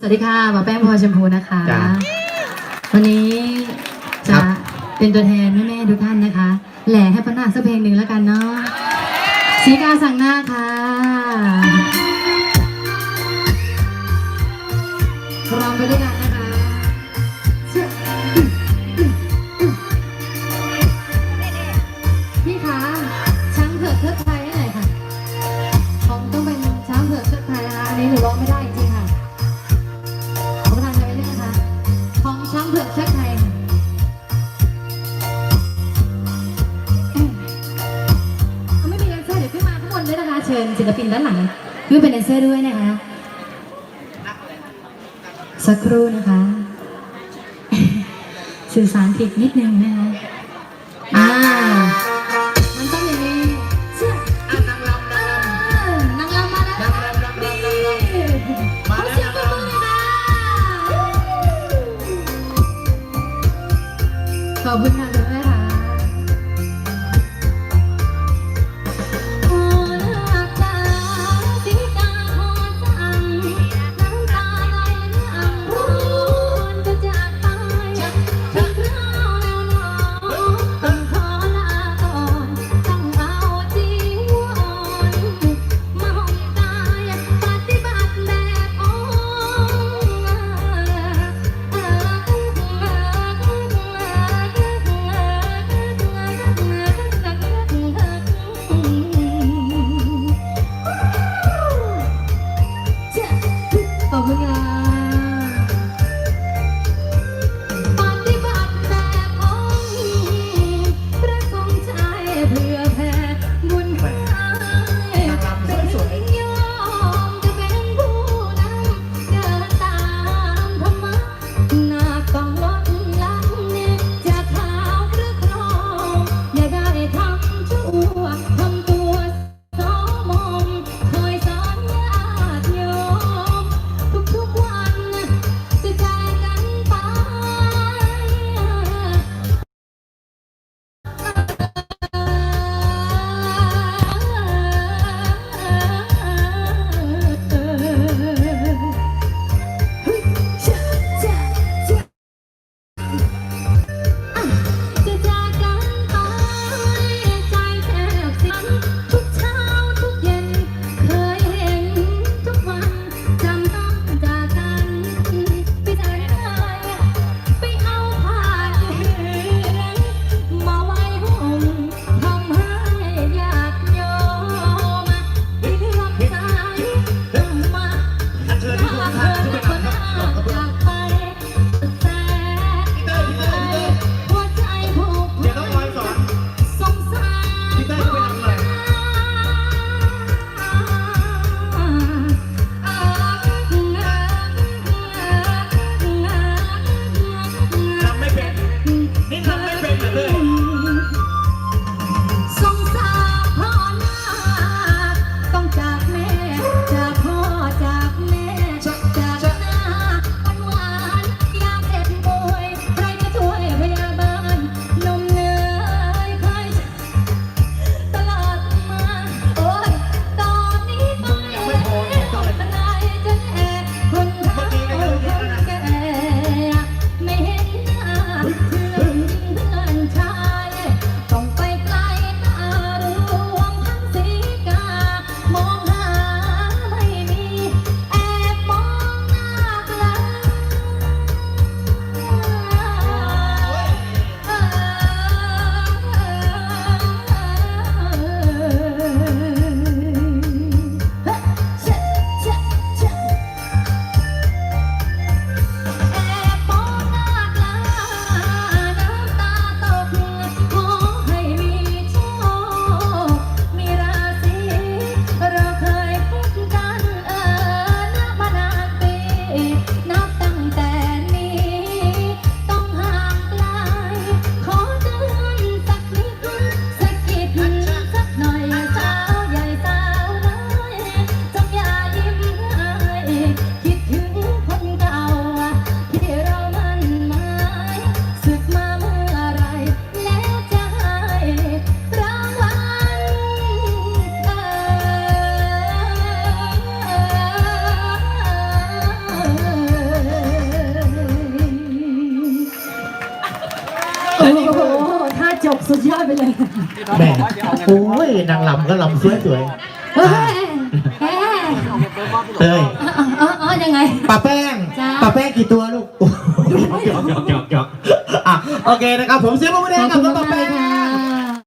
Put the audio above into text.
สวัสดีค่ะหมอแป้งพลอยชมพูนะคะ จ้ะวันนี้ครัจะบเป็นตัวแทนแม่ๆทุกท่านนะคะ แหล่ให้พ่อหน้าคสักเพลงหนึ่งแล้วกันเนาะสีกาสั่งหน้าค่ะร้องไปด้วยกัน เชิญศิลปินด้านหลังขึ้นเป็นแดนเซอร์ด้วยนะคะ สักครู่นะคะ สื่อสารผิดนิดนึงนะคะอ่ามันต้องอย่างนี้เชื่ออะนางรำนางรเออนางรำมาแล้วำนางรำนางรำนางรำขอเสียงปรบมือหน่อยค่ะขอบคุณค่ะคุณแม่ค่ะ อ้โหคือถ้าจบสุดยอดไปเลยแหม่โอ้ยนางลำก็ลำสวยสวยเฮ้ยเฮ้ยเต้ยอ๋ออ๋อยังไงปลาแป้งจ้าปลาแป้งกี่ตัวลูกหยอกหยอกหยอกหยอกอะโอเคนะครับผมเสียงปรบมือให้กับน้องปลาแป้ง